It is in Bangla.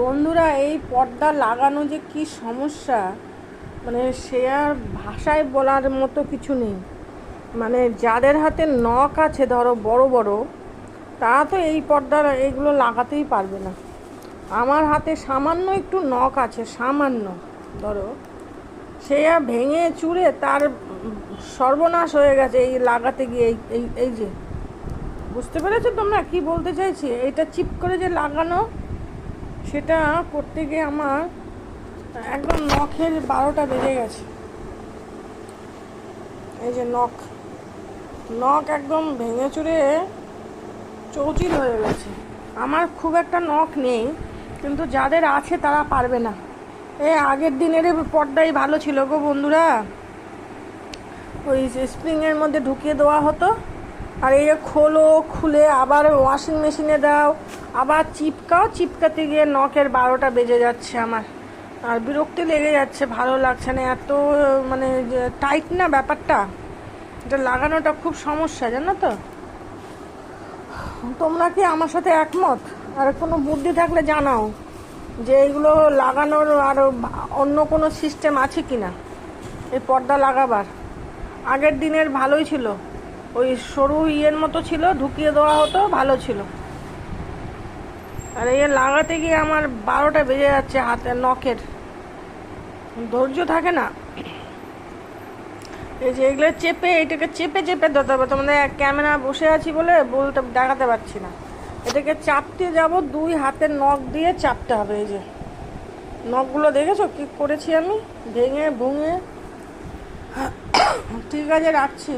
বন্ধুরা, এই পর্দা লাগানো যে কি সমস্যা মানে সে আর ভাষায় বলার মতো কিছু নেই। মানে যাদের হাতে নখ আছে, ধরো বড় বড়, তারা তো এই পর্দা এগুলো লাগাতেই পারবে না। আমার হাতে সামান্য একটু নখ আছে, সামান্য, ধরো। সে আর ভেঙে চুরে তার সর্বনাশ হয়ে গেছে এই লাগাতে গিয়ে, এই এই যে। বুঝতে পেরেছ তোমরা কি বলতে চাইছি? এটা চিপ করে যে লাগানো সেটা করতে গিয়ে আমার একদম নখের বারোটা বেজে গেছে। এই যে নখ নখ একদম ভেঙে চুরে চৌচির হয়ে গেছে। আমার খুব একটা নখ নেই, কিন্তু যাদের আছে তারা পারবে না। এ, আগের দিনের পর্দাই ভালো ছিল গো বন্ধুরা। ওই স্প্রিংয়ের মধ্যে ঢুকিয়ে দেওয়া হতো। আর এই খোলো, খুলে আবার ওয়াশিং মেশিনে দাও। আবার চিপকাও, চিপকাতে গিয়ে নখের বারোটা বেজে যাচ্ছে আমার। আর বিরক্তি লেগে যাচ্ছে, ভালো লাগছে না। এত মানে টাইট না ব্যাপারটা? এটা লাগানোটা খুব সমস্যা, জানো তো? তোমরা কি আমার সাথে একমত? আর কোনো বুদ্ধি থাকলে জানাও যে এইগুলো লাগানোর আর অন্য কোনো সিস্টেম আছে কি না এই পর্দা লাগাবার। আগের দিনের ভালোই ছিল। ওই সরু ইয়ের মতো ছিল, ঢুকিয়ে দেওয়া হতো, ভালো ছিল। আর এই লাগাতে গিয়ে আমার বারোটা বেজে যাচ্ছে হাতে, নখের। ধৈর্য থাকে না। এই যে এগুলো চেপে, এটাকে চেপে চেপে ধরতে হবে তোমাদের ক্যামেরা বসে আছি বলে বলতে দেখাতে পারছি না। এটাকে চাপতে যাব, দুই হাতের নখ দিয়ে চাপতে হবে, এই যে। নখগুলো দেখেছ কি করেছি আমি? ভেঙে, ভুঙে। ঠিক আছে, রাখছি।